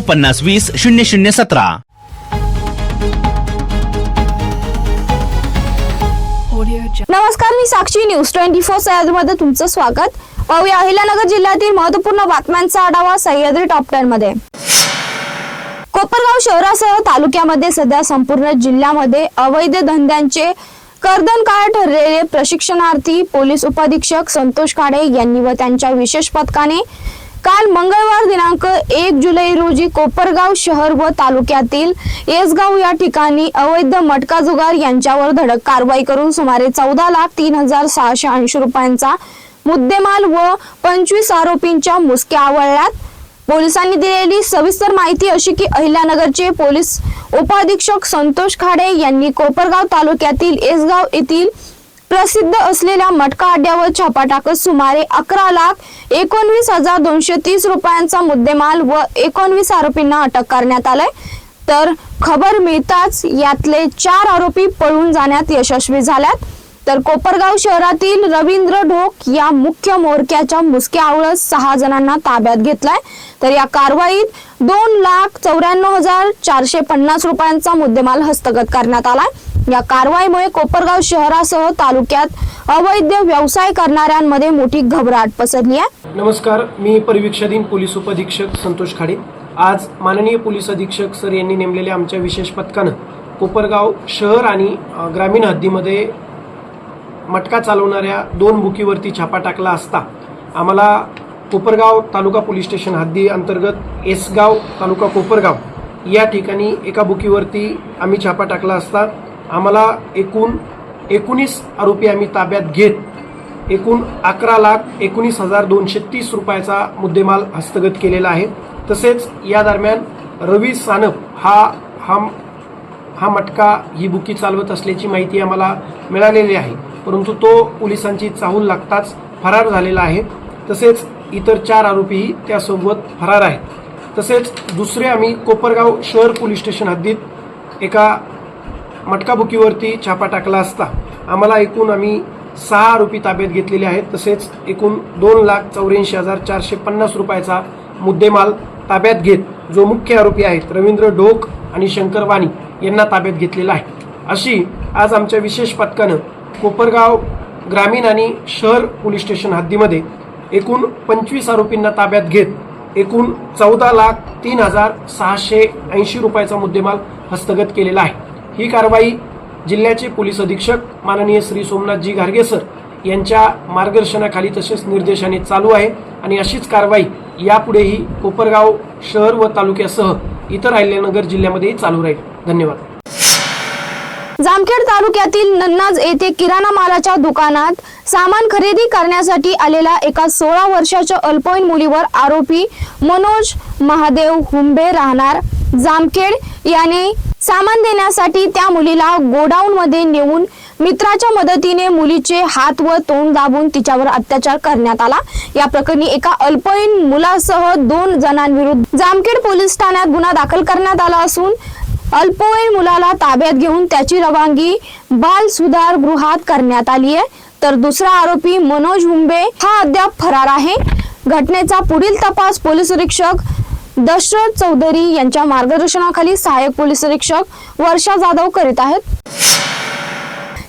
पन्नास वीस शून्य शून्य सतरा. नमस्कार मी साक्षी न्यूज ट्वेंटी फोरमध्ये तुमचं स्वागत. पाहूया अहिल्यानगर जिल्ह्यातील महत्त्वपूर्ण बातम्यांचा आढावा सह्याद्री टॉप टेन मध्ये कोपरगाव शहरासह तालुक्यामध्ये सध्या संपूर्ण जिल्ह्यामध्ये अवैध धंद्यांचे कर्दनकाळ ठरलेले प्रशिक्षणार्थी पोलीस उपाधीक्षक संतोष काडे यांनी व त्यांच्या विशेष पथकाने काल मंगळवार दिनांक एक जुलै रोजी कोपरगाव शहर व तालुक्यातील येसगाव या ठिकाणी अवैध मटका जुगार यांच्यावर धडक कारवाई करून सुमारे चौदा लाख तीन हजार सहाशे ऐंशी रुपयांचा मुद्देमाल व पंचवीस आरोपींच्या मुसक्या आवळल्यात. पोलिसांनी दिलेली सविस्तर माहिती अशी की अहिल्यानगरचे पोलीस उपाधीक्षक संतोष खाडे यांनी कोपरगाव तालुक्यातील येसगाव येथील प्रसिद्ध असलेल्या मटका अड्ड्यावर छापा टाकत सुमारे अकरा लाख एकोणवीस हजार दोनशे तीस रुपयांचा मुद्देमाल व एकोणवीस आरोपींना अटक करण्यात आलाय. तर खबर मिळताच यातले चार आरोपी पळून जाण्यात यशस्वी झाल्यात. तर कोपरगाव शहरातील रवींद्र ढोक या मुख्य मोरक्याच्या मुसक्या आवळत सहा जणांना ताब्यात घेतलाय. तर या कारवाईत दोन लाख चौऱ्याण्णव हजार चारशे पन्नास रुपयांचा मुद्देमाल हस्तगत करण्यात आलाय. या कारवाईमुळे कोपरगाव शहरासह तालुक्यात अवैध व्यवसाय करणाऱ्यांमध्ये मोठी घबराट पसरली आहे. नमस्कार मी परिवीक्षाधीन पोलीस उपअधीक्षक संतोष खाडे. आज माननीय पोलीस अधीक्षक सर यांनी नेमलेल्या आमच्या विशेष पथकानं कोपरगाव शहर आणि ग्रामीण हद्दीमध्ये मटका चालवणाऱ्या दोन बुकीवरती छापा टाकला असता आम्हाला कोपरगाव तालुका पोलीस स्टेशन हद्दी अंतर्गत एसगाव तालुका कोपरगाव या ठिकाणी एका बुकीवरती आम्ही छापा टाकला असता. आम्हाला एकूण एकोणीस आरोपी आम्ही ताब्यात घेत एकूण अकरा लाख एकोणीस हजार दोनशे तीस रुपयाचा मुद्देमाल हस्तगत केलेला आहे. तसेच या दरम्यान रवी सानप हा हा हा मटका ही बुकी चालवत असल्याची माहिती आम्हाला मिळालेली आहे. परंतु तो पोलिसांची चाहूल लागताच फरार झालेला आहे. तसेच इतर चार आरोपीही त्यासोबत फरार आहेत. तसेच दुसरे आम्ही कोपरगाव शहर पोलीस स्टेशन हद्दीत एका मटका बुकीवरती छापा टाकला असता. आम्हाला एकूण आम्ही सहा आरोपी ताब्यात घेतलेले आहेत. तसेच एकूण दोन लाख चौऱ्याऐंशी हजार चारशे पन्नास रुपयाचा मुद्देमाल ताब्यात घेत जो मुख्य आरोपी आहेत रवींद्र ढोक आणि शंकर वाणी यांना ताब्यात घेतलेला आहे. अशी आज आमच्या विशेष पथकानं कोपरगाव ग्रामीण आणि शहर पोलीस स्टेशन हद्दीमध्ये एकूण पंचवीस आरोपींना ताब्यात घेत एकूण चौदा लाख तीन हजार सहाशे ऐंशी रुपयाचा मुद्देमाल हस्तगत केलेला आहे. ही कारवाई जिल्ह्याचे पोलीस अधीक्षक माननीय श्री सोमनाथजी घारगे सर यांच्या मार्गदर्शनाखाली तसेच निर्देशाने चालू आहे आणि अशीच कारवाई यापुढेही कोपरगाव शहर व तालुक्यासह इतर अहिल्यानगर जिल्ह्यामध्येही चालू राहील. धन्यवाद. जामखेड तालुक्यातील नन्नाज येथे किराणा मालाच्या दुकानात सामान खरेदी करण्यासाठी आलेल्या एका सोळा वर्षाच्या अल्पवयीन मुलीवर आरोपी मनोज महादेव हुंबे राहणार. जामखेड याने सामान देण्यासाठी त्या मुलीला गोडाऊन मध्ये नेऊन मित्राच्या मदतीने मुलीचे हात व तोंड दाबून तिच्यावर अत्याचार करण्यात आला. या प्रकरणी एका अल्पवयीन मुलासह दोन जणांविरुद्ध जामखेड पोलीस ठाण्यात गुन्हा दाखल करण्यात आला असून अल्पवयीन मुलाला ताब्यात घेऊन त्याची रवानगी बाल सुधार गृहात करण्यात आली आहे. तर दुसरा आरोपी मनोज हुंबे हा अद्याप फरार आहे. घटनेचा पुढील तपास पोलीस अधीक्षक दशरथ चौधरी यांच्या मार्गदर्शनाखाली सहाय्यक पोलीस निरीक्षक वर्षा जाधव करीत आहेत.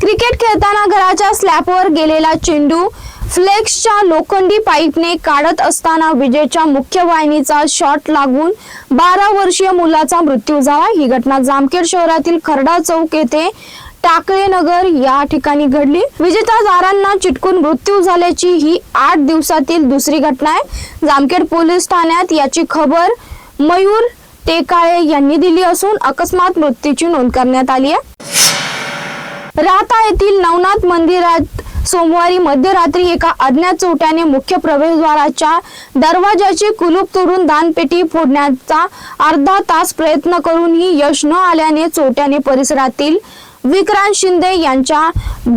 क्रिकेट खेळताना घराच्या स्लॅपवर गेलेला चेंडू फ्लेक्सच्या लोखंडी पाईपने काढत असताना विजेच्या मुख्य वाहिनीचा शॉट लागून बारा वर्षीय मुलाचा मृत्यू झाला. ही घटना जामखेड शहरातील खरडा चौक येथे टाकळे नगर या ठिकाणी घडली. विजेता दारांना चिटकून मृत्यू झाल्याची ही आठ दिवसातील दुसरी घटना आहे. जामखेड पोलीस ठाण्यात याची खबर मयूर टेकाळे यांनी दिली असून अकस्मात मृत्यूची नोंद करण्यात आली आहे. राहता येथील नवनाथ मंदिरात सोमवारी मध्यरात्री एका अज्ञात चोट्याने मुख्य प्रवेशद्वाराच्या दरवाजाचे कुलूप तोडून दानपेटी फोडण्याचा अर्धा तास प्रयत्न करूनही यश न आल्याने चोट्याने परिसरातील विक्रांत शिंदे यांच्या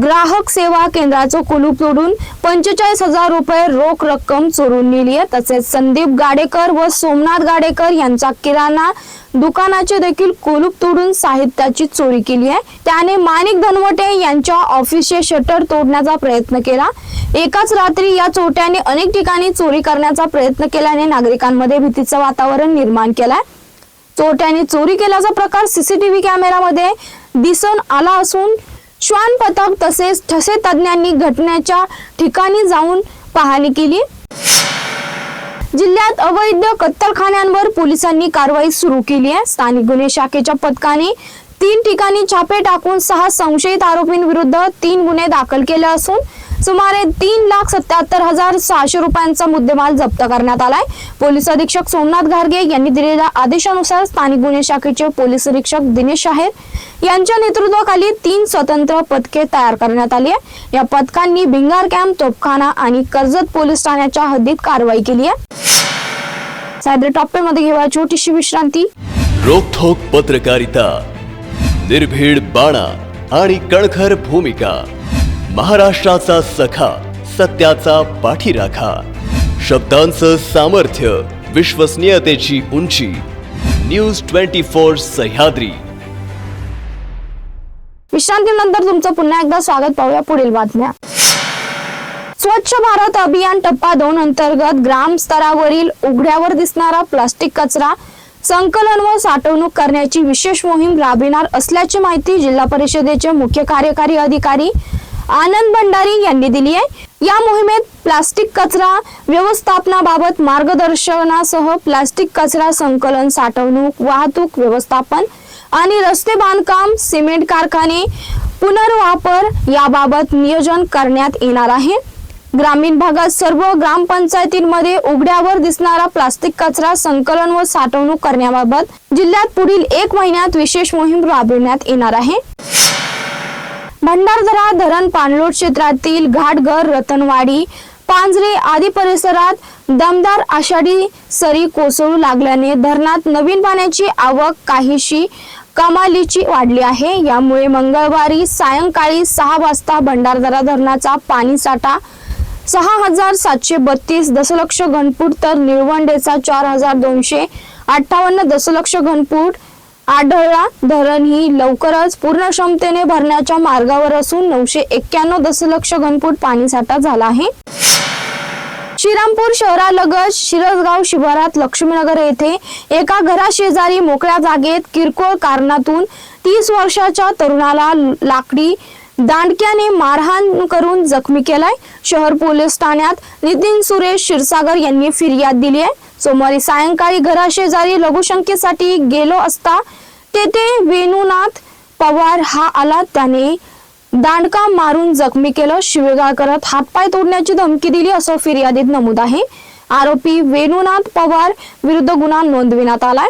ग्राहक सेवा केंद्राचं कुलूप तोडून पंचेचाळीस हजार रुपये रोख रक्कम चोरून नेली आहे. तसेच संदीप गाडेकर व सोमनाथ गाडेकर यांचा किराणा दुकानाचे देखील कुलूप तोडून साहित्याची चोरी केली आहे. त्याने माणिक धनवटे यांच्या ऑफिसचे शटर तोडण्याचा प्रयत्न केला. एकाच रात्री या चोरट्याने अनेक ठिकाणी चोरी करण्याचा प्रयत्न केल्याने नागरिकांमध्ये भीतीचं वातावरण निर्माण केलंय. चोरट्याने चोरी केल्याचा प्रकार सीसीटीव्ही कॅमेरामध्ये दिसून आला असून श्वान पथक तसेच ठसे तज्ञांनी घटनेच्या ठिकाणी जाऊन पाहणी केली. जिल्ह्यात अवैध कत्तलखान्यांवर पोलिसांनी कारवाई सुरू केली आहे. स्थानिक गुन्हे शाखेच्या पथकाने तीन ठिकाणी छापे टाकून सहा संशयित आरोपींविरुद्ध तीन गुन्हे दाखल केले असून सुमारे तीन लाख सत्याहत्तर हजार सहाशे रुपयांचा मुद्देमाल जप्त करण्यात आलाय. पोलीस अधीक्षक सोमनाथ घारगे यांनी दिलेल्या आदेशानुसार स्थानिक गुन्हे शाखेचे पोलीस अधीक्षक दिनेश शाहेर यांच्या नेतृत्वाखाली तीन स्वतंत्र पथके तयार करण्यात आली आहे. या पथकांनी भिंगार कॅम्प तोपखाना आणि कर्जत पोलीस ठाण्याच्या हद्दीत कारवाई केली आहे. सायद्र टॉप्पेमध्ये घेऊया छोटीशी विश्रांती. रोखोक पत्रकारिता निर्भीड बाणा आणि कणखर भूमिका. महाराष्ट्राचा सखा सत्याचा पाठीराखा. शब्दांचं सामर्थ्य विश्वसनीयतेची उंची. News twenty four Sahyadri. विश्रांतीनंतर तुमचं पुन्हा एकदा स्वागत पाहूया पुढील बातम्या. स्वच्छ भारत अभियान टप्पा दोन अंतर्गत ग्राम स्तरावरील उघड्यावर दिसणारा प्लास्टिक कचरा संकलन व साठवणूक करण्याची विशेष मोहीम राबविणार असल्याची माहिती जिल्हा परिषदेचे मुख्य कार्यकारी अधिकारी आनंद भंडारी यांनी दिली आहे. या मोहिमेत प्लास्टिक कचरा व्यवस्थापनाबाबत मार्गदर्शनासह प्लास्टिक कचरा संकलन साठवणूक वाहतूक व्यवस्थापन आणि रस्ते बांधकाम सिमेंट कारखाने पुनर्वापर याबाबत नियोजन करण्यात येणार आहे. ग्रामीण भागात सर्व ग्रामपंचायतींमध्ये उघड्यावर दिसणारा प्लास्टिक कचरा संकलन व साठवणूक करण्याबाबत जिल्ह्यात पुढील एक महिन्यात विशेष मोहीम राबविण्यात येणार आहे. भंडारदरा धरण पाणलोट क्षेत्रातील घाटघर रतनवाडी पांजरे आदी परिसरात दमदार आषाढी सरी कोसळू लागल्याने धरणात नवीन पाण्याची आवक काहीशी कमालीची वाढली आहे. यामुळे मंगळवारी सायंकाळी सहा वाजता भंडारदरा धरणाचा पाणी साठा सहा हजार सातशे बत्तीस दशलक्ष घनफूट तर निळवंडेचा चार हजार दोनशे अठ्ठावन्न दशलक्ष घनफूट आढळला. धरण ही लवकरच पूर्ण क्षमतेने भरण्याच्या मार्गावर असून नऊशे एक्क्याण्णव दशलक्ष घनफूट पाणीसाठा झाला आहे. श्रीरामपूर शहरालगत शिरसगाव शिवारात लक्ष्मीनगर येथे एका घराशेजारी मोकळ्या जागेत किरकोळ कारणातून तीस वर्षाच्या तरुणाला लाकडी दांडक्याने मारहाण करून जखमी केलाय. शहर पोलीस ठाण्यात नितीन सुरेश क्षीरसागर यांनी फिर्याद दिली आहे. सोमवारी सायंकाळी घराशेजारी लघुशंकेसाठी गेलो असता तेथे वेणुनाथ पवार हा आला. त्याने दांडका मारून जखमी केलं. शिवेगाळ करत हातपाय तोडण्याची धमकी दिली असं फिर्यादीत नमूद आहे. आरोपी वेणुनाथ पवार विरुद्ध गुन्हा नोंदविण्यात आलाय.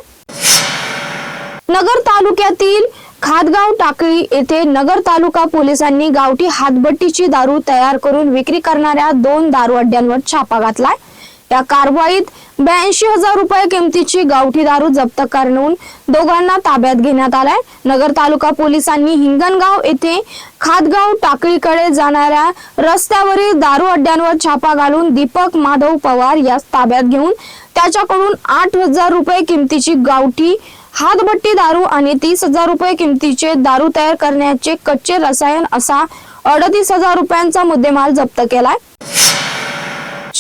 नगर तालुक्यातील खातगाव टाकळी येथे नगर तालुका पोलिसांनी गावठी हातभट्टीची दारू तयार करून विक्री करणाऱ्या दोन दारू अड्ड्यांवर छापा घातलाय. या कारवाईत ब्याऐंशी हजार रुपये किमतीची गावठी दारू जप्त करून दोघांना ताब्यात घेण्यात आलाय. नगर तालुका पोलिसांनी हिंगणगाव येथे खातगाव टाकळीकडे जाणाऱ्या रस्त्यावरील दारू अड्ड्यांवर छापा घालून दीपक माधव पवार यास ताब्यात घेऊन त्याच्याकडून आठ हजार रुपये किमतीची गावठी हातभट्टी दारू आणि तीस हजार रुपये किमतीचे दारू तयार करण्याचे कच्चे रसायन असा अडतीस हजार रुपयांचा मुद्देमाल जप्त केलाय.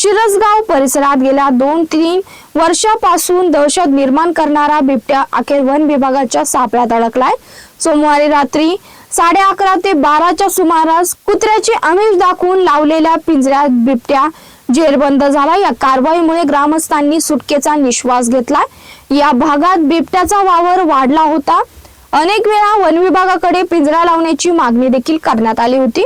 शिरसगाव परिसरात गेल्या दोन तीन वर्षापासून दहशत निर्माण करणारा बिबट्या अखेर वन विभागाच्या सापळ्यात अडकलाय. सोमवारी रात्री साडे अकरा ते बाराच्या सुमारास कुत्र्याचे आमिष दाखवून लावलेल्या पिंजऱ्यात बिबट्या जेरबंद झाला. या कारवाईमुळे ग्रामस्थांनी सुटकेचा निश्वास घेतला या भागात बिबट्याचा वावर वाढला होता. अनेक वेळा वन विभागाकडे पिंजरा लावण्याची मागणी देखील करण्यात आली होती.